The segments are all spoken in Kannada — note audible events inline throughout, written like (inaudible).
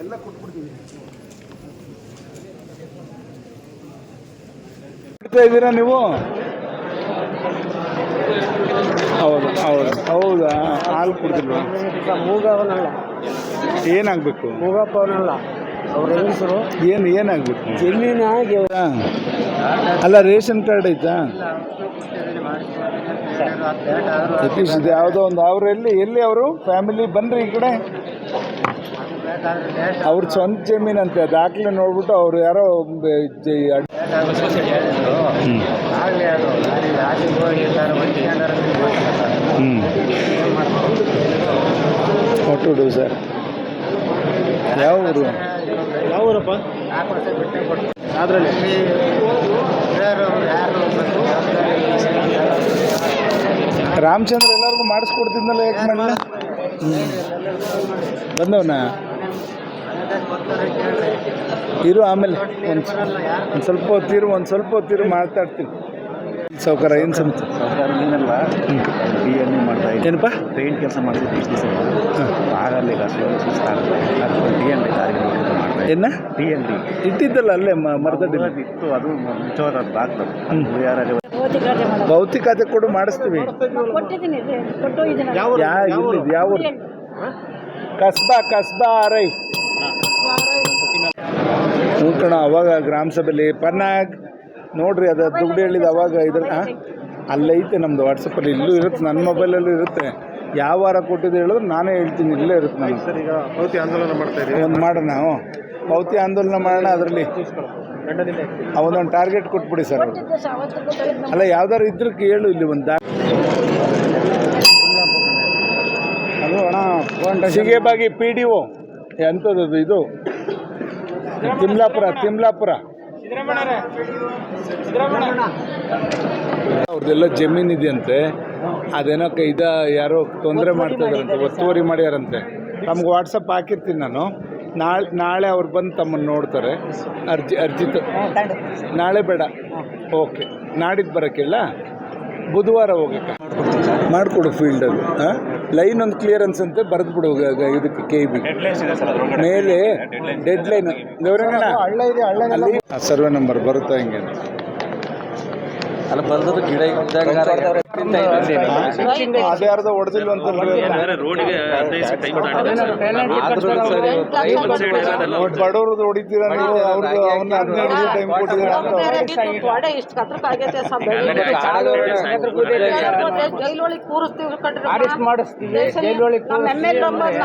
ಎಲ್ಲ ಕೊಟ್ಬಿಡ್ತೀವಿ ಇದ್ದೀರಾ ನೀವು? ಹೌದು ಹೌದು ಹೌದಾ? ಹಾಲು ಕೊಡ್ತಿಲ್ವಾ ಮೂಗವನಲ್ಲ. ಏನಾಗಬೇಕು? ಮೂಗಪ್ಪವನಲ್ಲ. ಅವ್ರ ಹೆಸರು? ಏನು ಏನಾಗಬೇಕು ಜಮೀನಾಗಿ ಅಲ್ಲ ರೇಷನ್ ಕಾರ್ಡ್ ಐತಾ? ಸತೀಶ್ ಇದೆ ಯಾವುದೋ ಒಂದು ಅವ್ರು ಎಲ್ಲಿ ಎಲ್ಲಿ ಅವರು? ಫ್ಯಾಮಿಲಿ ಬನ್ರಿ ಈ ಕಡೆ. ಅವ್ರ ಸ್ವಂತ ಜಮೀನಂತೆ ದಾಖಲೆ ನೋಡ್ಬಿಟ್ಟು ಅವ್ರು ಯಾರೋ ಹ್ಞೂ ಒಟ್ಟು ಸರ್. ಯಾವ ಊರು? ಯಾವ ಊರಪ್ಪ ನಾಲ್ಕು ವರ್ಷ ಬಿಟ್ಟೆ ಕೊಟ್ಟು ಅದರಲ್ಲಿ ರಾಮಚಂದ್ರ ಎಲ್ಲರಿಗೂ ಮಾಡಿಸ್ಕೊಡ್ತಿದ್ನಲ್ಲ ಯಾಕೆ ಮಾಡಲ್ಲ? ಬಂದವನ? ಇರು ಆಮೇಲೆ ಒಂದು ಒಂದು ಸ್ವಲ್ಪ ಹೊತ್ತಿರು ಒಂದು ಸ್ವಲ್ಪ ಹೊತ್ತಿರು ಮಾತಾಡ್ತೀನಿ. ಸೌಕರ ಏನು ಸಮಸ್ಯೆ ನೀನಲ್ಲ ಬಿ ಎಂ ಎ ಮಾಡ್ತಾ ಇದ್ದೆ ಏನಪ್ಪ? ಪೇಂಟ್ ಕೆಲಸ ಮಾಡ್ತಿದ್ದೆ ಇಷ್ಟು ದಿವಸ. ಆಗಲ್ಲ ಸುಸ್ತಾಗುತ್ತೆ ಅದಕ್ಕೆ ಡಿ ಎನ್ ಏನ? ಡಿ ಎನ್ ಡಿ ಇಟ್ಟಿದ್ದಲ್ಲ ಅಲ್ಲೇ ಮ- ಮರದಡ್ಡಿ ಇತ್ತು ಅದು ನಿಜವಾದ ಆಗ್ತದೆ. ಭೌತಿಕತೆ ಕೂಡ ಮಾಡಿಸ್ತೀವಿ. ಯಾವ ಕಸ್ಬಾ ಕಸ್ಬಾ ರೈ. ಹ್ಞೂ ಕಣ ಅವಾಗ ಗ್ರಾಮ ಸಭೆಯಲ್ಲಿ ಪನ್ನಾಗ್ ನೋಡ್ರಿ ಅದು ದುಡ್ಡು ಹೇಳಿದ ಅವಾಗ ಇದ್ರ ಅಲ್ಲೈತೆ ನಮ್ಮದು ವಾಟ್ಸಪ್ಪಲ್ಲಿ ಇಲ್ಲೂ ಇರುತ್ತೆ ನನ್ನ ಮೊಬೈಲಲ್ಲೂ ಇರುತ್ತೆ. ಯಾವ ವಾರ ಕೊಟ್ಟಿದ್ದು ಹೇಳಿದ್ರೆ ನಾನೇ ಹೇಳ್ತೀನಿ ಇಲ್ಲೇ ಇರುತ್ತೆ ನಾನು ಸರ್ ಈಗ ಭೌತಿ ಆಂದೋಲನ ಮಾಡ್ತಾ ಇದ್ದೀವಿ ಒಂದು ಮಾಡೋಣ ಹ್ಞೂ. ಭೌತಿ ಆಂದೋಲನ ಮಾಡೋಣ ಅದರಲ್ಲಿ. ಅವನೊಂದು ಟಾರ್ಗೆಟ್ ಕೊಟ್ಬಿಡಿ ಸರ್. ಅಲ್ಲ ಯಾವ್ದಾರು ಇದ್ರೆ ಕೇಳು ಇಲ್ಲಿ ಒಂದು ಅದು ಅಣ್ಣ ಸಿಗೇಬಾಗಿ ಪಿ ಡಿ ಒ ಎಂಥದ್ದು ಇದು? ತಿಮ್ಲಾಪುರ ತಿಮ್ಲಾಪುರ. ಅವ್ರದ್ದೆಲ್ಲ ಜಮೀನ್ ಇದೆಯಂತೆ. ಅದೇನೋ ಇದ ಯಾರೋ ತೊಂದರೆ ಮಾಡ್ತಾ ಇದಾರಂತೆ ಒತ್ತುವರಿ ಮಾಡ್ಯಾರಂತೆ. ತಮ್ಗೆ ವಾಟ್ಸಪ್ ಹಾಕಿರ್ತೀನಿ ನಾನು. ನಾಳೆ ನಾಳೆ ಅವ್ರು ಬಂದು ತಮ್ಮನ್ನು ನೋಡ್ತಾರೆ. ಅರ್ಜಿ ಅರ್ಜಿ ನಾಳೆ ಬೇಡ. ಓಕೆ. ನಾಡಿದ್ದು ಬರೋಕ್ಕಿಲ್ಲ ಬುಧವಾರ ಹೋಗಕ್ಕೆ. ಮಾಡಿಕೊಡು ಫೀಲ್ಡಲ್ಲಿ ಹಾಂ ಲೈನ್ ಒಂದು ಕ್ಲಿಯರೆನ್ಸ್ ಅಂತ ಬರೆದು ಬಿಡು ಇದಕ್ಕೆ ಕೆ ಬಿ ಮೇಲೆ ಡೆಡ್ ಲೈನ್ ಸರ್ವೆ ನಂಬರ್ ಬರುತ್ತಾ ಹಿಂಗೆ ಅಂತ? ಅಲ್ಲ ಬಂದದ್ದು ಗಿಡ ಹೊಡೆದಿಲ್ಲ ಅಂತ ಬಡವ್ರದ್ದು ಹೊಡಿತೀರ ನೀವು? ಅವನ್ನ ಹದಿನೈದು ಟೈಮ್ ಕೊಟ್ಟಿದ್ದೀರಾ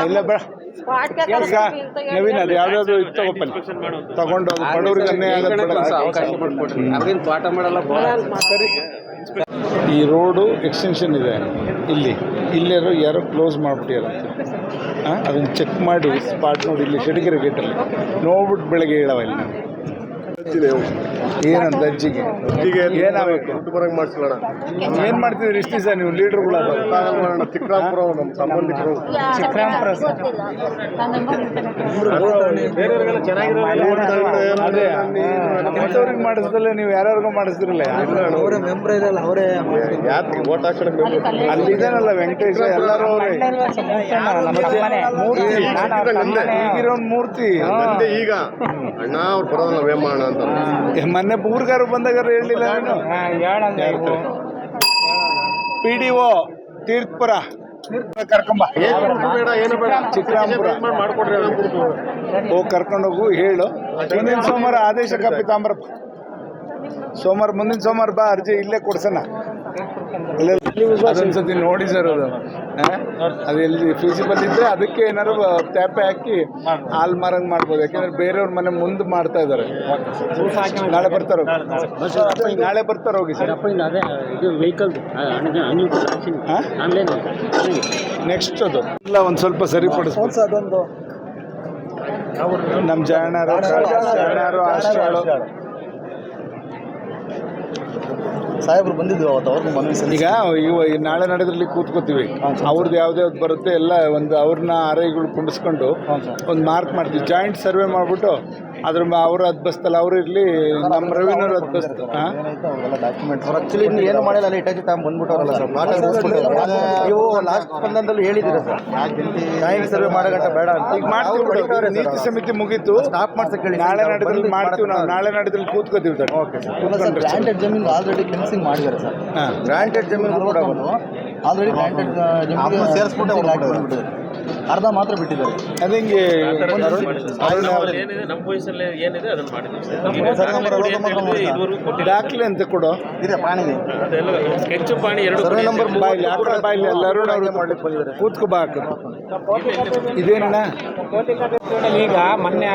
ಇಲ್ಲ ಬೇಡ. ಈಗ ನವೀನ್ ಅದು ಯಾವ್ದಾದ್ರು ಇದು ತಗೋಪಲ್ಲಿ ತಗೊಂಡು ಅದು ಬಡವ್ರಿಗೆ ಅನ್ಯಾಯ ಮಾಡಲ್ಲ ಸರಿ. ಈ ರೋಡು ಎಕ್ಸ್ಟೆನ್ಷನ್ ಇದೆ. ಇಲ್ಲಿ. ಇಲ್ಲೇರೋ ಯಾರೋ ಕ್ಲೋಸ್ ಮಾಡಿಬಿಟ್ಟಿರಂತೆ ಅದನ್ನು ಚೆಕ್ ಮಾಡಿ ಸ್ಪಾಟ್ ನೋಡಿ, ಇಲ್ಲಿ ಶೆಡಿಗೆರೆ ಗೇಟಲ್ಲಿ ನೋಡ್ಬಿಟ್ಟು ಬೆಳಗ್ಗೆ ಹೇಳವ ಇಲ್ಲಿ. ಏನಂತ ಅಜ್ಜಿಗೆ? ಏನಾಗಬೇಕು? ಬರಂಗ್ ಮಾಡಿಸ್ಕೊಳ್ಳೋಣ. ಏನು ಮಾಡ್ತಿದ್ರಿ ಇಷ್ಟು ದಿವಸ ನೀವು? ಲೀಡರ್ ಚಿಕ್ಕರಾಮಪುರ ನಮ್ಮ ಸಂಬಂಧಿಕರು. ಅದೇ ಇಂಥವ್ರಿಗೆ ಮಾಡಿಸ್ದಲ್ಲ ನೀವು ಯಾರ್ಯಾರಿಗೂ ಮಾಡಿಸ್ತಿರಲ್ಲ ಅವರೇ ಮೆಂಬರ್ ಇದಲ್ಲ ಅವರೇ ಯಾತ್ರೆ ಓಟ್ ಹಾಕೋಣ ಅಲ್ಲಿ ಇದಾನಲ್ಲ ವೆಂಕಟೇಶ ಎಲ್ಲರೂ ಅವರೇ. ಮೂರ್ತಿ ಈಗಿರೋ ಮೂರ್ತಿ ಈಗ ಅಣ್ಣ ಅವ್ರು ಬರೋದಲ್ಲ ವೇಮ ಅಣ್ಣ ಅಂತ ಏ, ಮೊನ್ನೆ ಊರ್ಗಾರು ಬಂದಾಗ ಹೇಳಲಿಲ್ಲ ನಾನು? P D O Tirthapura. ಕರ್ಕೊಂಬ. ಬೇಡ ಏನು ಬೇಡ. ಚಿಕ್ಕರಾಮಪುರ. ಮಾಡ್ಕೊಡ್ರಿ ಹೋಗಿ ಕರ್ಕೊಂಡೋಗು ಹೇಳು. ಮುಂದಿನ ಸೋಮವಾರ ಆದೇಶ ಕಾಪಿ ತಾಮ್ರಪ್ಪ ಸೋಮವಾರ ಮುಂದಿನ ಸೋಮವಾರ ಬಾ ಅರ್ಜಿ ಇಲ್ಲೇ ಕೊಡ್ಸೋಣ. ಅದೊಂದ್ಸತಿ ನೋಡಿ ಸರ್ ಅದು? ಅದು ಎಲ್ಲಿ ಫೀಸಿಬಲ್ ಇದ್ರೆ ಅದಕ್ಕೆ ಏನಾರು ಟ್ಯಾಪೆ ಹಾಕಿ ಹಾಲ್ ಮಾರಂಗ್ ಮಾಡ್ಬೋದು. ಯಾಕಂದ್ರೆ ಬೇರೆಯವ್ರ ಮನೆ ಮುಂದೆ ಮಾಡ್ತಾ ಇದ್ದಾರೆ ನಾಳೆ ಬರ್ತಾರ ನಾಳೆ ಬರ್ತಾರ ಹೋಗಿ ಸರ್. ಅದೇ ಇದು ವೆಹಿಕಲ್ ನೆಕ್ಸ್ಟ್ ಅದು. ಇಲ್ಲ ಒಂದು ಸ್ವಲ್ಪ ಸರಿ ಅದೊಂದು. ನಮ್ಮ ಜಾಣರು ಜಾಣರು ಆಶ್ರಾಳು ಸಾಹೇಬ್ರು ಬಂದಿದ್ರು ಅವತ್ತು ಅವ್ರಿಗೂ ಮನವಿ ಈಗ ಇವ ಈ ನಾಳೆ ನಡೆದ್ರಲ್ಲಿ ಕೂತ್ಕೋತೀವಿ. ಅವ್ರದ್ದು ಯಾವ್ದು ಬರುತ್ತೆ ಎಲ್ಲ ಒಂದು ಅವ್ರನ್ನ ಆರೈಗಳು ಕುಂಡಿಸ್ಕೊಂಡು ಒಂದು ಮಾರ್ಕ್ ಮಾಡ್ತೀವಿ. ಜಾಯಿಂಟ್ ಸರ್ವೆ ಮಾಡಿಬಿಟ್ಟು ಅದ್ರ ಅವರು ಅವ್ರು ಅದು ಬಸ್ತಲ್ಲ ಅವ್ರು ಇರಲಿ ನಮ್ಮ ರವಿನವ್ರು ಅದು ಬಸ್ತು ಹಾಂ ಅವ್ರು ಆಕ್ಚುಲಿ ಇನ್ನು ಏನು ಮಾಡಿಲ್ಲ ಅಲ್ಲಿ ಇಟಾಚಿ ತಗೊಂಡ್ ಬಂದ್ಬಿಟ್ಟವ್ರಲ್ಲ ಸರ್. ನೀವು ಲಾಸ್ಟ್ ಸ್ಪಂದನದಲ್ಲಿ ಹೇಳಿದ್ದೀರ ಸರ್? ಟೈಮ್ ಸರ್ವೆ ಮಾಡೋ ಗಂಟ ಬೇಡ ಅಂತ. ಈಗ ಮಾಡ್ತೀವಿ ನೀತಿ ಸಮಿತಿ ಮುಗೀತು. ಸ್ಟಾಪ್ ಮಾಡ್ಸಕ್ಕೆ ಹೇಳಿ ನಾಳೆ ನಾಡಿದ್ರಲ್ಲಿ ಮಾಡ್ತೀವಿ ನಾವು. ನಾಳೆ ನಾಡಿದ್ರಲ್ಲಿ ಕೂತ್ಕೋತೀವಿ ಸರ್. ಓಕೆ ಸಾಕು. ಗ್ರಾಂಟೆಡ್ ಜಮೀನ್ ಆಲ್ರೆಡಿ ಕ್ಲಿನ್ಸಿಂಗ್ ಮಾಡಿದ್ದಾರೆ ಸರ್. ಗ್ರಾಂಟೆಡ್ ಜಮೀನ್ ಕೂಡ ಆಲ್ರೆಡಿ ಗ್ರಾಂಟೆಡ್ ಜಮೀನು ಸೇರಿಸ್ಬಿಟ್ಟು ಅರ್ಧ ಮಾತ್ರ ಬಿಟ್ಟಿದ್ದಾರೆ. ಅದು ಹಿಂಗೆ ನಮ್ಮ ವಯಸ್ಸಲ್ಲಿ ಏನಿದೆ ಅದನ್ನ ದಾಖಲೆ ಅಂತ ಕೊಡು. ಇದೆ ಪಾಣಿದೆ ಅದೆಲ್ಲ ಸ್ಕೆಚ್ ಪಾಣಿ ಎರಡು ಸರ್ವೆ ನಂಬರ್ ಬಾಯಿಲಿ ಆ ಬಾಯಿಲಿ ಎಲ್ಲರೂ ನಾವು ಮಾಡ್ಲಿಕ್ಕೆ ಬಂದಿದ್ದಾರೆ ಕೂತ್ಕೋ ಬಾ. ಇದೇನಣ್ಣ? ಈಗ ಮೊನ್ನೆ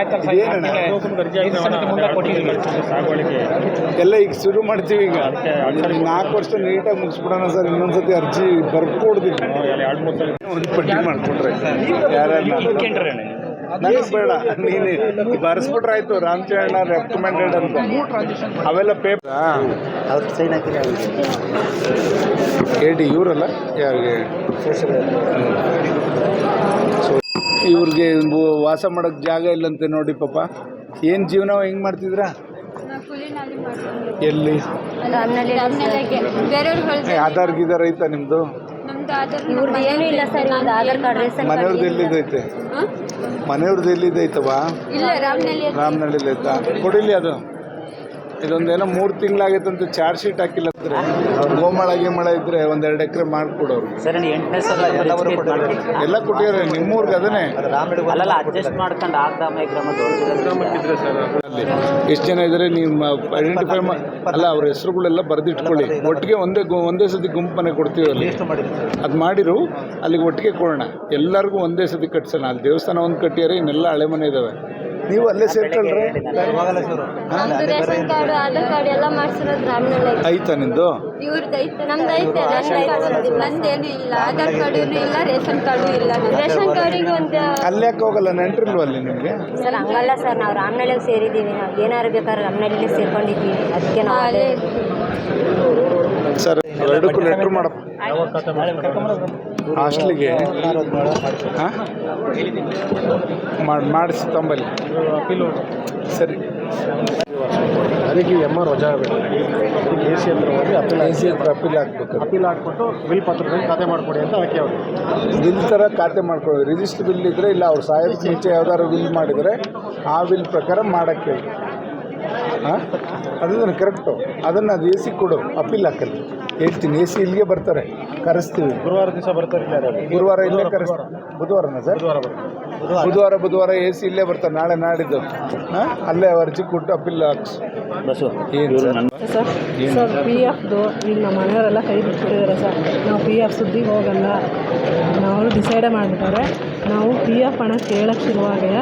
ಎಲ್ಲ ಈಗ ಶುರು ಮಾಡ್ತೀವಿ ಈಗ. ನಾಲ್ಕು ವರ್ಷ ನೀಟಾಗಿ ಮುಗಿಸ್ಬಿಡೋಣ ಸರ್. ಇನ್ನೊಂದ್ಸತಿ ಅರ್ಜಿ ಬರ್ಕೊಡ್ತೀನಿ. ಒಂದು ಪಟ್ಟಿ ಮಾಡ್ಕೊಟ್ರೆ ಯಾರ್ಯಾರು ನನಗೆ ಬೇಡ. ನೀನು ಬರ್ಸ್ಬಿಟ್ರೆ ಆಯ್ತು. ರಾಮಚರಣ ರೆಕಮೆಂಡೆಡ್ ಅಂತ. ಅವೆಲ್ಲ ಪೇಪರ್ ಸೈನ್ ಹಾಕಿದ್ರೆ ಹೇಳಿ ಇವರಲ್ಲ? ಯಾರಿಗೆ? ಸೊ ಇವ್ರಿಗೆ ವಾಸ ಮಾಡೋಕ್ಕೆ ಜಾಗ ಇಲ್ಲಂತೆ ನೋಡಿ ಪಾಪ. ಏನು ಜೀವನ ಹೆಂಗೆ ಮಾಡ್ತಿದ್ರಾ? ಎಲ್ಲಿ? ಆಧಾರ್ ಗೀದಾರ್ ಐತಾ ನಿಮ್ಮದು ನಮ್ದು ಆಧಾರ್ ಇವ್ರದ್ದು ಏನೂ ಇಲ್ಲ ಸರ್ ಇವ್ರದ್ದು ಆಧಾರ್ ಕಾರ್ಡ್ ರೇಷನ್ ಮನೆಯವ್ರದ್ದು ಎಲ್ಲಿದೈತೆ? ಮನೆಯವ್ರದ್ದು ಎಲ್ಲಿದೈತವಾ ಇಲ್ಲ ರಾಮನಲ್ಲಿ ಐತಾ ಕೊಡಿಲಿ ಅದು. ಇದೊಂದೇನೋ ಮೂರು ಅಂತ ಚಾರ್ಜ್ ಶೀಟ್ ಹಾಕಿಲ್ಲ ಅಂದ್ರೆ? ಗೋಮಳ ಗಿಮಳ ಇದ್ರೆ ಒಂದೆರಡು ಎಕರೆ ಮಾಡಿಕೊಡೋರು. ಸರ್ ಎಂಟನೇ ಸಲ ಎಲ್ಲ ಕೊಟ್ಟಿದ್ದಾರೆ. ನಿಮ್ಮೂರ್ಗೆ ಅದನ್ನೇ? ಅಲ್ಲಲ್ಲ ಅಡ್ಜಸ್ಟ್ ಮಾಡ್ಕೊಂಡು ಆ ಗ್ರಾಮ ಈ ಗ್ರಾಮ ದೊಡ್ಡ ಎಷ್ಟು ಜನ ಇದ್ದಾರೆ ನಿಮ್ಮ ಐಡೆಂಟಿಫೈ ಅಲ್ಲ ಅವ್ರ ಹೆಸರುಗಳೆಲ್ಲ ಬರೆದಿಟ್ಕೊಳ್ಳಿ. ಒಟ್ಟಿಗೆ ಒಂದೇ ಗು ಒಂದೇ ಸತಿ ಗುಂಪನ್ನೇ ಮನೆ ಕೊಡ್ತೀವಿ ಅಲ್ಲಿ. ಅದು ಮಾಡಿರು ಅಲ್ಲಿಗೆ ಒಟ್ಟಿಗೆ ಕೊಡೋಣ. ಎಲ್ಲರಿಗೂ ಒಂದೇ ಸತಿ ಕಟ್ಸೋಣ. ಅಲ್ಲಿ ದೇವಸ್ಥಾನ ಒಂದು ಕಟ್ಟಿಯಾರೆ ಇನ್ನೆಲ್ಲ ಹಳೆ ಮನೆ ಇದ್ದಾವೆ ನೀವು ಅಲ್ಲೇ ಸೇರ್ಕೊಳ್ರಿ ನಮ್ದು ರೇಷನ್ ಕಾರ್ಡ್ ಆಧಾರ್ ಕಾರ್ಡ್ ಎಲ್ಲ ಮಾಡ್ಸಿರೋದು ಆಯ್ತಾ ನಿಂದು? ಇವ್ರದ್ದು ಐತೆ. ನಮ್ದು ಐತೆ ನಂದೇನು ಇಲ್ಲ. ಆಧಾರ್ ಕಾರ್ಡ್ ಇಲ್ಲ ರೇಷನ್ ಕಾರ್ಡು ಇಲ್ಲ. ರೇಷನ್ ಕಾರ್ಡಿಗೆ ಒಂದು ಅಲ್ಲಿ ಹೋಗಲ್ಲ? ನೆಂಟ್ರಿಲ್ವ ಅಲ್ಲಿ ನಿಮಗೆ? ಸರ್ ಹಂಗಲ್ಲ ಸರ್. ನಾವು ರಾಮನಳ್ಳಿಗೆ ಸೇರಿದ್ದೀವಿ. ನಾವು ಏನಾರು ಬೇಕಾದ್ರೆ ರಾಮನಳ್ಳಿಗೆ ಸೇರ್ಕೊಂಡಿದ್ದೀವಿ. ಅದಕ್ಕೆ ನಾವು ಸರ್. ಎರಡಕ್ಕೂ ನೆಂಟ್ರು ಮಾಡಪ್ಪ. ಹಾಸ್ಟ್ಲಿಗೆ? ಹಾಂ? ಮಾಡಿ ಮಾಡಿಸಿ ತಂಬಲ್ಲಿ. ಸರಿ. ಅದಕ್ಕೆ ಎಂ ಆರ್ ವಜಾ ಆಗಬೇಕು. ಅದಕ್ಕೆ ಎ ಸಿ ಹತ್ರ ಹೋಗಿ ಅಪೀಲ್ ಎ ಸಿ ಹತ್ರ ಅಪೀಲ್ ಹಾಕ್ಬೇಕು ಅಪೀಲ್ ಹಾಕ್ಬಿಟ್ಟು ಬಿಲ್ ಪತ್ರದಲ್ಲಿ ಖಾತೆ ಮಾಡಿಕೊಡಿ ಅಂತ ಅದಕ್ಕೆ ಅವರು ಬಿಲ್ ಥರ ಖಾತೆ ಮಾಡ್ಕೊಳ್ಳಿ. ರಿಜಿಸ್ಟರ್ ಬಿಲ್ ಇದ್ದರೆ ಇಲ್ಲ ಅವ್ರು ಸಾಯೋದಕ್ಕೆ ಮುಂಚೆ ಯಾವ್ದಾದ್ರು ಬಿಲ್ ಮಾಡಿದರೆ ಆ ಬಿಲ್ ಪ್ರಕಾರ ಮಾಡೋಕ್ಕೆ ಹಾಂ? ಅದನ್ನು ಕರೆಕ್ಟು ಅದನ್ನು ಅದು ಎ ಸಿ ಕೊಡು. ಅಪೀಲ್ ಹಾಕಲ್ಲಿ ಹೇಳ್ತೀನಿ ಎ ಸಿ ಇಲ್ಲಿಗೆ ಬರ್ತಾರೆ. ಕರೆಸ್ತೀವಿ. ಗುರುವಾರ ದಿವಸ ಬರ್ತಾರೆ ಗುರುವಾರ ಇಲ್ಲೇ ಕರೆಸ್ ಬುಧವಾರನ ಸರ್? ಬುಧವಾರ ಬುಧವಾರ. ಬುಧವಾರ ಎ ಸಿ ಇಲ್ಲೇ ಬರ್ತಾರೆ ನಾಳೆ ನಾಡಿದ್ದು. ಹಾಂ? ಅಲ್ಲೇ ಅರ್ಜಿ ಕೊಟ್ಟು ಅಪ್ಪಿಲ್ ಹಾಕ್ಸ್. ಸರ್? ಸರ್ ಸರ್ ಪಿ ಎಫ್ದು ಈಗ ನಮ್ಮ ಮನೆಯವರೆಲ್ಲ ಕೈ ಬಿಟ್ಬಿಟ್ಟಿದ್ದಾರೆ ಸರ್. ನಾವು ಪಿ ಎಫ್ ಸುದ್ದಿಗೆ ಹೋಗಲ್ಲ. ನಾವು ಡಿಸೈಡೇ ಮಾಡಿಬಿಟ್ಟಾರೆ ನಾವು ಪಿ ಎಫ್ ಹಣ ಕೇಳಕ್ಕೆ ಶುರುವಾಗೆ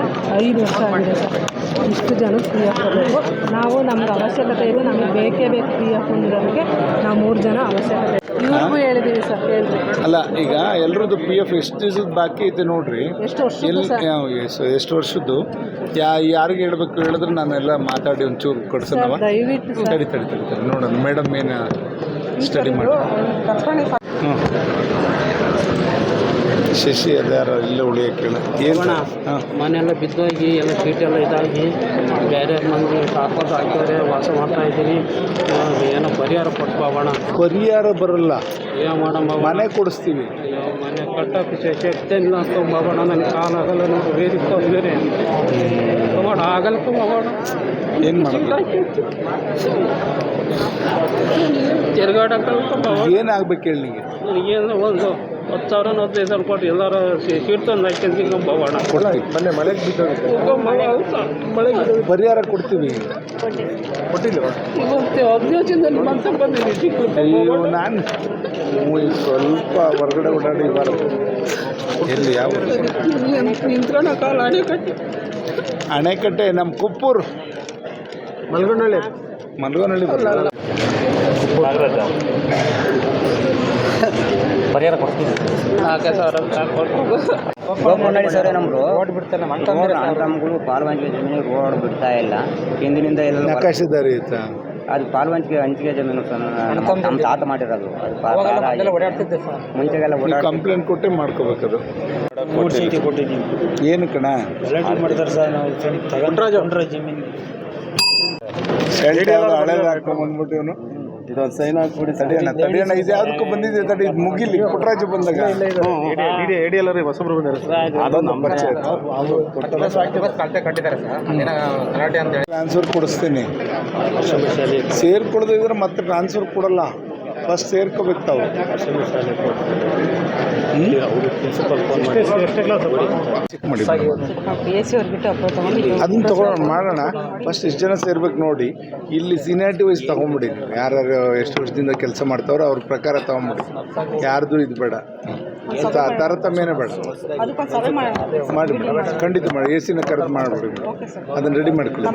ಐದು ವರ್ಷ ಆಗಿದೆ ಸರ್. ಇಷ್ಟು ಜನ ಪಿ ಎಫ್ ಕೊಡಬೇಕು ನಾವು ನಮ್ಗೆ ಅವಶ್ಯಕತೆ ಇದೆ ನಮಗೆ ಬೇಕೇ ಬೇಕು ಪಿ ಎಫ್ ಹೊಂದಿರೋದಕ್ಕೆ ನಾವು ಮೂರು ಜನ ಅವಶ್ಯಕತೆ. ಇವ್ರಿಗೂ ಹೇಳಿದ್ದೀವಿ ಸರ್ ಹೇಳಿ ಅಲ್ಲ ಈಗ ಎಲ್ರದ್ದು ಪಿ ಎಫ್ ಎಷ್ಟು ದಿವಸದ ಬಾಕಿ ಐತೆ ನೋಡ್ರಿ. ಎಷ್ಟು ವರ್ಷ ಎಷ್ಟು- ವರ್ಷದ್ದು? ಯಾ ಯಾರಿಗೆ ಹೇಳ್ಬೇಕು ಹೇಳಿದ್ರೆ ನಾನೆಲ್ಲ ಮಾತಾಡಿ ಒಂಚೂರು ಕೊಡ್ಸೋಣ ದಯವಿಟ್ಟು ತಡಿ ತಡಿ ತಡಿ ತಡಿ ನೋಡೋಣ. ಮೇಡಮ್ ಏನು ಸ್ಟಡಿ ಮಾಡಿ. ಹ್ಞೂ ಶಶಿ ಅದ ಇಲ್ಲೇ ಉಳಿಯಕ್ಕೆ ಹೇಳ. ಏನು ಹಾಂ. ಮನೆಯೆಲ್ಲ ಬಿದ್ದೋಗಿ ಎಲ್ಲ ಸೀಟ್ ಎಲ್ಲ ಇದಾಗಿ ಬೇರೆ ಮಂದಿ ಟಾಪರ್ಸ್ ಹಾಕಿದ್ರೆ ವಾಸ ಮಾಡ್ತಾ ಇದ್ದೀನಿ. ಏನೋ ಪರಿಹಾರ ಕೊಟ್ಟು ಹೋಗೋಣ. ಪರಿಹಾರ ಬರಲ್ಲ. ಏನು ಮಾಡಮ್ಮ ಮನೆ ಕೊಡಿಸ್ತೀವಿ. ಮನೆ ಕಟ್ಟಕ್ಕೆ ಶಕ್ತಿ ಇಲ್ಲ ಅಂತ ಕಾಲ ನನಗೆ ಕಾಲು ಆಗಲ್ಲ ನೋಡಿ ಬೇರೆ ಬೇರೆ ಹೋಗೋಣ ಆಗಲ್ಕು ಹೋಗೋಣ. ಏನು ಮಾಡೋದು? ತಿರ್ಗಾಡಕ್ಕೆ ಏನಾಗ್ಬೇಕು ಹೇಳಿ ನಿಮಗೆ ನನಗೇನು ಒಂದು ಹತ್ತು ಸಾವಿರ ಹದಿನೈದು ಸಾವಿರ ಕೊಟ್ಟು ಎಲ್ಲರೂ ಸೀಟ್ ತಂದು ಹಾಕ್ಯಂತ ಹೋಗೋಣ ಮೊನ್ನೆ ಮಳೆಗೆ ಬಿದ್ದೋಗುತ್ತೆ. ಮಳೆ ಪರಿಹಾರ ಕೊಡ್ತೀವಿ. ಕೊಟ್ಟಿಲ್ವಾ? ಹದಿನೈದು ದಿನದಲ್ಲಿ ಮತ್ತೆ ಅಯ್ಯೋ ನಾನು ಸ್ವಲ್ಪ ಹೊರಗಡೆ ಓಡಾಡಿಬಾರ್ದು ಎಲ್ಲಿ ಯಾವ ನಿಂತ್ಕೊಂಡ ಕಾಲ ಅಣೆಕಟ್ಟೆ. ಅಣೆಕಟ್ಟೆ ನಮ್ಮ ಕುಪ್ಪೂರು. ಮಲ್ಗನಹಳ್ಳಿ ಮಲ್ಗನಹಳ್ಳಿ ಬರಲ್ಲ ಪರಿಹಾರ ಕೊಡ್ತೀವಿ ಗೋಪುಂಡಳಿ ಸರ್ ನಮ್ದು ರೋಡ್ ಬಿಡ್ತಾರೆ ನಮ್ಗಳು ಪಾಲ್ವಂಚಿಕೆ ಜಮೀನಿಗೆ ರೋಡ್ ಬಿಡ್ತಾ ಇಲ್ಲ. ಹಿಂದಿನಿಂದ ಎಲ್ಲ ನಕಾಶೆದಾರಿ ಆಯ್ತಾ ಅದು ಪಾಲ್ವಂಚಿಕೆ ಹಂಚಿಕೆ ಜಮೀನು ನಮ್ಮ ತಾತ ಮಾಡಿರೋದು. ಅದು ಮುಂಚೆಗೆಲ್ಲ. ಕಂಪ್ಲೇಂಟ್ ಕೊಟ್ಟೆ ಮಾಡ್ಕೋಬೇಕದು. ಏನು ಕಣ? ಮಾಡ್ತಾರೆ ಸರ್ ನಾವು ತಗೊಂಡ್ರೆ ಜಮೀನು. ಹಳೆ ಹಾಕೊಂಡ್ಬಂದ್ಬಿಟ್ಟು ಇವನು? ಇದೊಂದು ಸೈನ್ ಹಾಕ್ಬಿಡಿ ತಡಿಯೋಣ ತಡಿಯೋಣ ಇದು ಯಾವುದಕ್ಕೂ ಬಂದಿದೆ ತಡಿ ಇದು ಮುಗಿಲಿ ಪುಟ್ಟರಾಜ ಬಂದಾಗ. ಅದೊಂದು ಪರಿಚಯ ಟ್ರಾನ್ಸ್ಫರ್ ಕೊಡಿಸ್ತೀನಿ. ಸೇರ್ಕೊಳ್ದಿದ್ರೆ ಮತ್ತೆ ಟ್ರಾನ್ಸ್ಫರ್ ಕೊಡಲ್ಲ. ಫಸ್ಟ್ ಸೇರ್ಕೋಬೇಕು ತಾವು. ಅದನ್ನ ತಗೊಳ್ಳೋಣ ಮಾಡೋಣ. ಫಸ್ಟ್ ಎಷ್ಟು ಜನ ಸೇರ್ಬೇಕು ನೋಡಿ. ಇಲ್ಲಿ ಸೀನಿಯಾರಿಟಿ ವೈಸ್ ತೊಗೊಂಬಿಡಿ ಯಾರ್ಯಾರು ಎಷ್ಟು ವರ್ಷದಿಂದ ಕೆಲಸ ಮಾಡ್ತಾವ್ರೋ ಅವ್ರ ಪ್ರಕಾರ ತೊಗೊಂಬಿಡಿ ಯಾರ್ದು ಇದು ಬೇಡ. ಅಂತ ತಾರತಮ್ಯನೇ ಬೇಡ. ಮಾಡಿ. ಮಾಡಿಬಿಡಿ ಖಂಡಿತ ಮಾಡಿ. ಎ ಸಿನ ಕರೆದು ಮಾಡಿಬಿಡಿ. ಅದನ್ನು ಸರ್ ಅದನ್ನ ರೆಡಿ ಮಾಡ್ಕೊಳ್ಳಿ.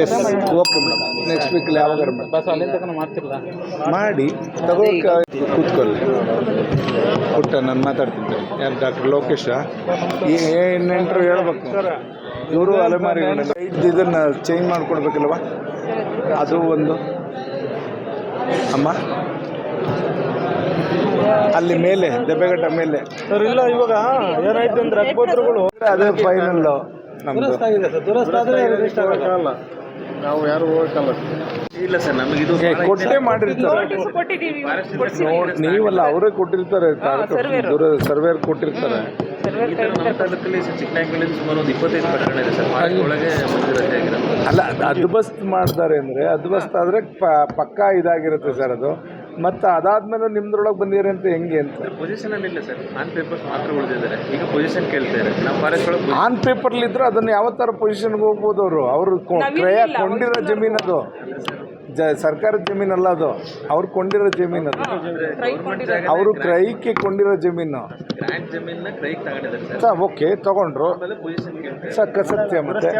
Yes okay madam next week ಯಾವಾಗ ಮಾಡಿ. ತಗೋಕ ಕೂತ್ಕೊಳ್ಳಿ. ಪುಟ್ಟ ನಾನು ಮಾತಾಡ್ತಿದ್ದೆ ಯಾರು? ಡಾಕ್ಟರ್ ಲೋಕೇಶ. ಏನೆಂಟ್ರು ಹೇಳ್ಬೇಕು. ಇವರು ಅಲೆಮಾರಿ ಇದನ್ನು ಚೇಂಜ್ ಮಾಡ್ಕೊಡ್ಬೇಕಲ್ವ ಅದು ಒಂದು. ಅಮ್ಮ? ಅಲ್ಲಿ ಮೇಲೆ ದೆಬ್ಬೆಘಟ್ಟ ಮೇಲೆ. ಸರ್ ಇಲ್ಲ ಇವಾಗ ಏನಾಯ್ತು ಅಂದ್ರೆ ಅಕ್ಬೋತ್ರಗಳು ಅದೇ ಫೈನಲ್ ನಾವು ಯಾರು ಹೋಗಲ್ಲ ಇಲ್ಲ ಸರ್ ನಮಗೆ ಇದು ಕೊಟ್ಟೆ ಮಾಡಿರ್ತಾರೆ. ನೀವಲ್ಲ ಅವರೇ ಕೊಟ್ಟಿರ್ತಾರೆ ದೂರ ಸರ್ವೇರ್ ಕೊಟ್ಟಿರ್ತಾರೆ. ಅಲ್ಲ ಅದ್ಬಸ್ತ್ ಮಾಡ್ತಾರೆ ಅಂದ್ರೆ ಅದ್ಬಸ್ತ್ ಆದ್ರೆ ಪಕ್ಕಾ ಇದಾಗಿರುತ್ತೆ ಸರ್ ಅದು. ಮತ್ತು ಅದಾದ್ಮೇಲೆ ನಿಮ್ದ್ರೊಳಗೆ ಬಂದಿರಿ ಅಂತ ಹೆಂಗೆ ಅಂತ? ಪೊಸಿಷನ್ ಅಲ್ಲಿ ಇಲ್ಲ ಸರ್. ಆನ್ ಪೇಪರ್ಸ್ ಮಾತ್ರ ಉಳಿದಿದ್ದಾರೆ. ಈಗ ಪೊಸಿಷನ್ ಕೇಳ್ತಾರೆ. ನಮ್ಮ ಫಾರೆಸ್ಟ್ ಒಳಗೆ ಆನ್ ಪೇಪರ್ಲಿದ್ರೆ ಅದನ್ನ ಯಾವ ಥರ ಪೊಸಿಷನ್ಗೆ ಹೋಗ್ಬೋದು ಅವರು? ಅವರು ಕ್ರಯ ಕೊಂಡಿರೋ ಜಮೀನದು. ಅದು ಜ ಸರ್ಕಾರದ ಜಮೀನಲ್ಲ ಅದು. ಅವ್ರು ಕೊಂಡಿರೋ ಜಮೀನು ಅದು. ಅವರು ಕ್ರಯಕ್ಕೆ ಕೊಂಡಿರೋ ಜಮೀನು. ಸರ್. ಓಕೆ ತಗೊಂಡ್ರು. ಸರ್ ಸಕ್ಕ ಸತ್ಯ ಮತ್ತೆ?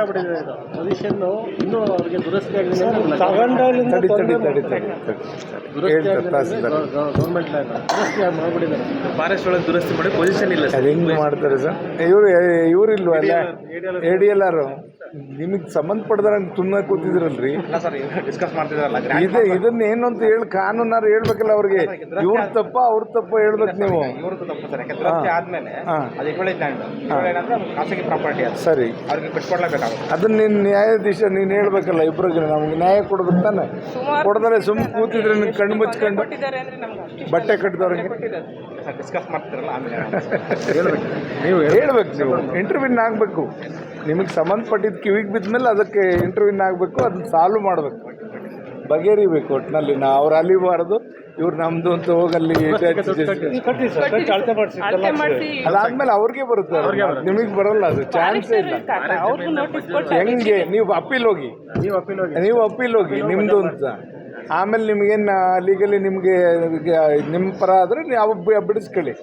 ಪೊಸಿಷನ್ ಇನ್ನೂ ಅವ್ರಿಗೆ ದುರಸ್ತಿ ಆಗಲಿಲ್ಲ. ತಡಿ ತಡಿ ತಡಿ ತಡಿ ತಡಿ ಹೇಳ್ತಾರೆ ತಹಸೀಲ್ದಾರ್. ಗೌರ್ಮೆಂಟ್ ದುರಸ್ತಿ ಮಾಡಿಬಿಟ್ಟಿದ್ದಾರೆ. ಫಾರೆಸ್ಟ್ ಒಳಗೆ ದುರಸ್ತಿ ಮಾಡಿ ಪೊಸಿಷನ್ ಇಲ್ಲ ಸರ್. ಅದು ಹೆಂಗ್ ಮಾಡ್ತಾರೆ ಸರ್. ಇವರು ಇವ್ರು ಇಲ್ವಲ್ಲ ಎ ಡಿ ಎಲ್ ಆರ್ ನಿಮಗೆ ಸಂಬಂಧಪಟ್ಟದ್ರ ತುಂಬ ಕೂತಿದ್ರಲ್ರಿ? ಡಿಸ್ಕಸ್ ಮಾಡ್ತಿದಾರಲ್ಲ ಇದೆ ಇದನ್ನ ಏನು ಅಂತ ಹೇಳಿ ಕಾನೂನಾರು ಹೇಳ್ಬೇಕಲ್ಲ ಅವ್ರಿಗೆ. ಇವ್ರ ತಪ್ಪ ಅವ್ರ ತಪ್ಪ ಹೇಳ್ಬೇಕು ನೀವು. ಇವ್ರದ್ದು ತಪ್ಪು ಸರ್ ಯಾಕೆ ದುರಸ್ತಿ ಆದ್ಮೇಲೆ ಅದು ಇಟ್ಕೊಳ್ಳಿ ಲ್ಯಾಂಡ್ ಏನಂದ್ರೆ ಅದು ಖಾಸಗಿ ಪ್ರಾಪರ್ಟಿ ಅದು. ಸರಿ. ಅವ್ರಿಗೆ ಬಿಟ್ಕೊಡ್ಲೇಬೇಕಾಗುತ್ತೆ ಅದನ್ನ ನಿನ್ನ ನ್ಯಾಯಾಧೀಶ ನೀನು ಹೇಳ್ಬೇಕಲ್ಲ ಇಬ್ಬರಿಗೆ ನಮ್ಗೆ ನ್ಯಾಯ ಕೊಡ್ಬೇಕು ತಾನೆ. ಕೊಡದ್ರೆ ಸುಮ್ಮನೆ ಕೂತಿದ್ರೆ ನಿನ್ ಕಣ್ಣು ಮುಚ್ಕೊಂಡು ಬಟ್ಟೆ ಕಟ್ಟಿದವ್ರಿಗೆ ಸರ್ ಡಿಸ್ಕಸ್ ಮಾಡ್ತಿರಲ್ಲ ಆಮೇಲೆ (laughs) ಹೇಳ್ಬೇಕು. ನೀವು ಹೇಳ್ಬೇಕು. ನೀವು ಇಂಟರ್ವ್ಯೂನ್ ಆಗಬೇಕು. ನಿಮಗೆ ಸಂಬಂಧಪಟ್ಟಿದ್ದು ಕಿವಿಗೆ ಬಿದ್ಮೇಲೆ ಅದಕ್ಕೆ ಇಂಟರ್ವ್ಯೂನ್ ಆಗಬೇಕು ಅದನ್ನ ಸಾಲ್ವ್ ಮಾಡಬೇಕು. ಬಗೆರಿಬೇಕು ಒಟ್ಟಿನಲ್ಲಿ ನಾ ಅವ್ರು ಅಲಿಬಾರ್ದು ಇವ್ರು ನಮ್ದು ಅಂತ ಹೋಗಲ್ಲಿ ಅದಾದ್ಮೇಲೆ ಅವ್ರಿಗೆ ಬರುತ್ತೆ ನಿಮಗೆ ಬರಲ್ಲ ಅದು ಚಾನ್ಸ್ ಇಲ್ಲ. ಅವ್ರಿಗೂ ನೋಟಿಸ್ ಕೊಟ್ಟು ಹೆಂಗೆ ನೀವು ಅಪೀಲ್ ಹೋಗಿ. ನೀವು ಅಪೀಲ್ ಹೋಗಿ. ನೀವು ಅಪೀಲ್ ಹೋಗಿ ನಿಮ್ಮದು ಅಂತ. ಆಮೇಲೆ ನಿಮಗೇನು ಲೀಗಲಿ ನಿಮಗೆ ನಿಮ್ಮ ಪರ ಆದರೆ ನೀವು ಬಿಡಿಸ್ಕೊಳ್ಳಿ.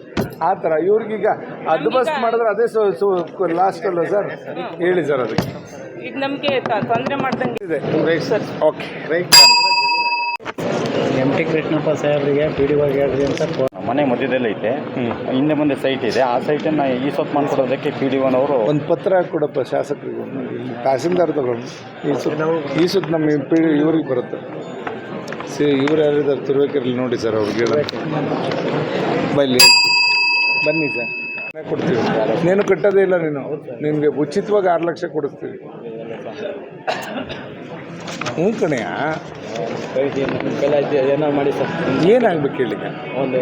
ಆ ಥರ. ಇವ್ರಿಗೀಗ ಅದು ಬಸ್ ಮಾಡಿದ್ರೆ ಅದೇ ಸೊ ಸೊ ಲಾಸ್ಟ್ ಅಲ್ಲ ಸರ್? ಹೇಳಿ ಸರ್ ಅದಕ್ಕೆ. ಈಗ ನಮಗೆ ತೊಂದರೆ ಮಾಡ್ದಂಗೆ ಇದೆ. Okay. Right M T Krishnappa ಸಾಹೇಬ್ರಿಗೆ ಪಿ ಡಿ ಓಗೆ ಹೇಳ್ರಿ ಅಂತ ಮನೆ ಮಧ್ಯದಲ್ಲಿ ಐತೆ. ಹಿಂದೆ ಮುಂದೆ ಸೈಟ್ ಇದೆ. ಆ ಸೈಟನ್ನು ಈ ಸೊತ್ತು ಮಾಡಿಕೊಡೋದಕ್ಕೆ ಪಿ ಡಿ ಒನವರು ಒಂದು ಪತ್ರ ಕೊಡಪ್ಪ ಶಾಸಕರಿಗೆ. ತಹಸೀಲ್ದಾರ್ ತಗೊಂಡು. ಈ ಸುತ್ತ ಈ ಸುತ್ತ ನಮ್ಮ ಪಿ ಇವ್ರಿಗೆ ಬರುತ್ತೆ. ಸಿ ಇವ್ರು ಯಾರಿದ್ದಾರೆ ತಿರ್ಬೇಕಿರಲಿ ನೋಡಿ ಸರ್ ಅವ್ರಿಗೆ ಬಲ್ಲಿ ಬನ್ನಿ ಬನ್ನಿ ಸರ್ ಕೊಡ್ತೀವಿ ನೀನು ಕಟ್ಟೋದೇ ಇಲ್ಲ ನೀನು ನಿಮಗೆ ಉಚಿತವಾಗಿ ಆರು ಲಕ್ಷ ಕೊಡಿಸ್ತೀವಿ ಹ್ಞೂ ಕಣೆಯ ಏನಾಗ್ಬೇಕು ಹೇಳಿ ಒಂದು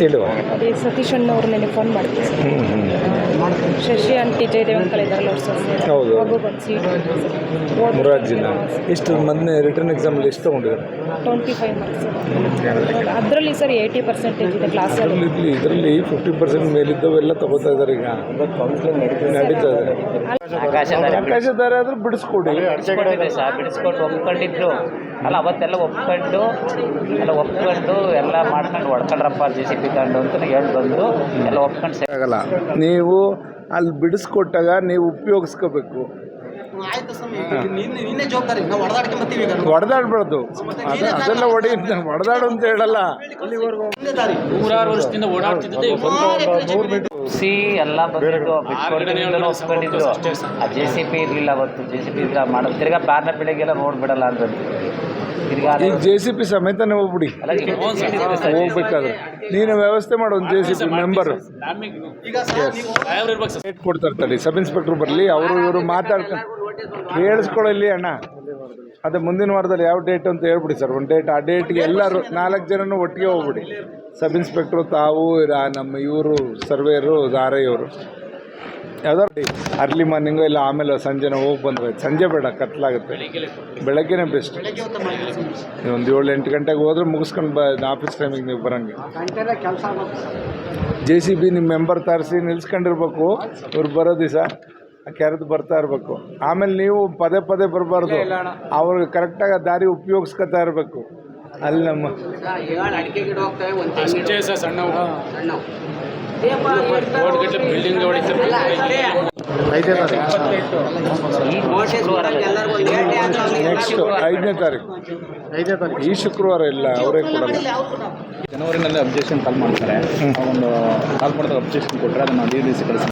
ಹೇಳುವ? ಈ ಸತೀಶ್ ಅಣ್ಣ ಅವ್ರು ನನಗೆ ಫೋನ್ ಮಾಡ್ತೀವಿ ಸರ್ ಹ್ಞೂ ಹ್ಞೂ ಶಶಿ ಆಂಟಿ ಜಯದೇವ್ ಅಂಕಲ್ ಇದ್ದಾರಲ್ಲ ಅವ್ರ ಸೊಸೆ ಹೌದು ಮಗು ಬಂದು ಸೀಟ್ ಮುರಾರ್ಜಿನ. ಎಷ್ಟು ಮೊನ್ನೆ ರಿಟರ್ನ್ ಎಕ್ಸಾಮಲ್ಲಿ ಎಷ್ಟು ತೊಗೊಂಡಿದ್ದಾರೆ ಟ್ವೆಂಟಿ ಫೈವ್ ಮಾರ್ಕ್ಸ್ ಅದರಲ್ಲಿ ಸರ್ ಏಯ್ಟಿ ಪರ್ಸೆಂಟೇಜ್ ಇದೆ ಕ್ಲಾಸಲ್ಲಿ ಇದರಲ್ಲಿ ಇದರಲ್ಲಿ ಫಿಫ್ಟಿ ಪರ್ಸೆಂಟ್ ಮೇಲಿದ್ದವೆಲ್ಲ ತಗೋತಾ ಇದ್ದಾರೆ ಈಗ. ನಡೀತಾ ಇದೆ. ಆಕಾಶಧಾರೆ ಆದರೂ ಬಿಡಿಸ್ಕೊಡಿ. ಸರ್ ಬಿಡಿಸ್ಕೊಟ್ಟು ಒಪ್ಕೊಂಡಿದ್ರು ಅಲ್ಲ ಅವತ್ತೆಲ್ಲ ಒಪ್ಕೊಂಡು ಎಲ್ಲ ಒಪ್ಕೊಂಡು ಎಲ್ಲ ಮಾಡ್ಕೊಂಡು ಹೊಡ್ಕೊಂಡ್ರಪ್ಪ ಜೆ ಸಿ ಪಿ ತಗೊಂಡು ಅಂತ ಹೇಳಿ ಬಂದು ಎಲ್ಲ ಒಪ್ಕೊಂಡು ಸೆ- ಆಗಲ್ಲ. ನೀವು ಅಲ್ಲಿ ಬಿಡಿಸ್ಕೊಟ್ಟಾಗ ನೀವು ಉಪಯೋಗಿಸ್ಕೋಬೇಕು. ನಿನ್ನೆ ಜವಾಬ್ದಾರಿ ನಾವು ಹೊಡೆದಾಡ್ಕೊಂಬತ್ತೀವಿ ಈಗ. ಹೊಡೆದಾಡ್ಬಾರ್ದು. ಅದ ಅದೆಲ್ಲ ಹೊಡಿ ಹೊಡೆದಾಡು ಅಂತ ಹೇಳಲ್ಲ. ಸಿ ಎಲ್ಲ ಬಂದಿದ್ದು ಬಿಟ್ಕೊಂಡಿದ್ರು ಒಪ್ಕೊಂಡಿದ್ರು ಆ ಜೆ ಸಿ ಪಿ ಇರಲಿಲ್ಲ ಅವತ್ತು ಜೆ ಸಿ ಪಿ ಇದ್ರೆ ಮಾಡೋದು. ತಿರ್ಗಾ ಬಾರ್ನ ಬೆಳಗ್ಗೆಲ್ಲ ರೋಡ್ ಬಿಡಲ್ಲ ಅಂತಂದು ತಿರ್ಗಾ ಈಗ ಜೆ ಸಿ ಪಿ ಸಮೇತನೇ ಹೋಗ್ಬಿಡಿ. ಅಲ್ಲ, ಈಗ. ಹೋಗ್ಬೇಕಾದ್ರೆ. ನೀನು ವ್ಯವಸ್ಥೆ ಮಾಡು ಒಂದು ಜೆ ಸಿ ಪಿ ಮೆಂಬರ್ ಕೊಡ್ತಾರೆ ತಡಿ ಸಬ್ ಇನ್ಸ್ಪೆಕ್ಟರ್ ಬರಲಿ ಅವರು ಇವರು ಮಾತಾಡ್ಕೊಂಡು ಕೇಳಿಸ್ಕೊಳ್ಳಿ ಅಣ್ಣ. ಅದೇ ಮುಂದಿನ ವಾರದಲ್ಲಿ ಯಾವ ಡೇಟ್ ಅಂತ ಹೇಳ್ಬಿಡಿ ಸರ್. ಒಂದು ಡೇಟ್ ಆ ಡೇಟ್ಗೆ ಎಲ್ಲರೂ ನಾಲ್ಕು ಜನನೂ ಒಟ್ಟಿಗೆ ಹೋಗ್ಬಿಡಿ. ಸಬ್ ಇನ್ಸ್ಪೆಕ್ಟ್ರು ತಾವು ನಮ್ಮ ಇವರು ಸರ್ವೇರು ದಾರೆಯವರು. ಯಾವ್ದಾರು ಅರ್ಲಿ ಮಾರ್ನಿಂಗು ಇಲ್ಲ ಆಮೇಲೆ ಸಂಜೆನ ಹೋಗಿ ಬಂದ್ರೆ ಸಂಜೆ ಬೇಡ ಕತ್ಲಾಗುತ್ತೆ. ಬೆಳಗ್ಗೆನೇ ಬೆಸ್ಟ್. ಒಂದು ಏಳು ಎಂಟು ಗಂಟೆಗೆ ಹೋದ್ರೆ ಮುಗಿಸ್ಕೊಂಡು ಬ ಆಫೀಸ್ ಟೈಮಿಗೆ ನೀವು ಬರೋಂಗೆ. ಜೆ ಸಿ ಬಿ ನಿಮ್ಮ ಮೆಂಬರ್ ತರಿಸಿ ನಿಲ್ಸ್ಕೊಂಡಿರ್ಬೇಕು. ಇವ್ರು ಬರೋ ದಿವಸ ಕೆರೆದು ಬರ್ತಾ ಇರಬೇಕು. ಆಮೇಲೆ ನೀವು ಪದೇ ಪದೇ ಬರಬಾರ್ದು. ಅವ್ರಿಗೆ ಕರೆಕ್ಟಾಗಿ ದಾರಿ ಉಪಯೋಗಿಸ್ಕೊತಾ ಇರಬೇಕು. ಅಲ್ಲಿ ನಮ್ಮ ಅಡಿಕೆ ಗಿಡ ಹೋಗ್ತವೆ ಒಂದು ಸಣ್ಣ ಈ ಶುಕ್ರವಾರ ಅಲ್ಲ. ನೆಕ್ಸ್ಟ್ ಐದನೇ ತಾರೀಕು. ಐದನೇ ತಾರೀಕು. ಈ ಶುಕ್ರವಾರ ಇಲ್ಲ ಅವರೇ ಕೊಡಲ್ಲ. ಜನವರಿನಲ್ಲಿ ಅಬ್ಜೆಕ್ಷನ್ ಕಾಲ್ ಮಾಡ್ತಾರೆ. ಒಂದು ಕಾಲ್ ಮಾಡಿದಾಗ ಅಬ್ಜೆಕ್ಷನ್ ಕೊಟ್ಟರೆ ಅದನ್ನು ಡಿ ಡಿ ಸಿ ಕಳಿಸಿ